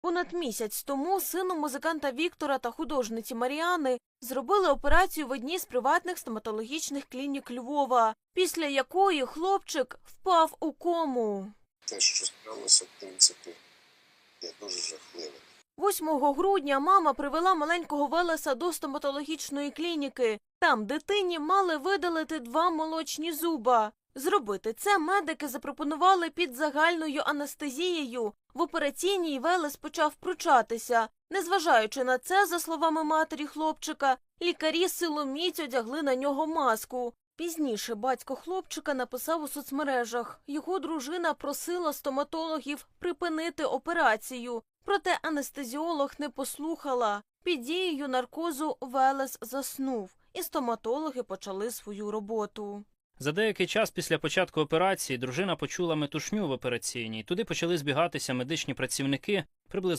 Понад місяць тому сину музиканта Віктора та художниці Маріани зробили операцію в одній з приватних стоматологічних клінік Львова, після якої хлопчик впав у кому. Те, що сталося, в принципі, є дуже жахливе. 8 грудня мама привела маленького Велеса до стоматологічної клініки. Там дитині мали видалити два молочні зуба. Зробити це медики запропонували під загальною анестезією. В операційній Велес почав пручатися. Незважаючи на це, за словами матері хлопчика, лікарі силоміць одягли на нього маску. Пізніше батько хлопчика написав у соцмережах. Його дружина просила стоматологів припинити операцію. Проте анестезіолог не послухала. Під дією наркозу Велес заснув, і стоматологи почали свою роботу. За деякий час після початку операції дружина почула метушню в операційній. Туди почали збігатися медичні працівники. Приблизно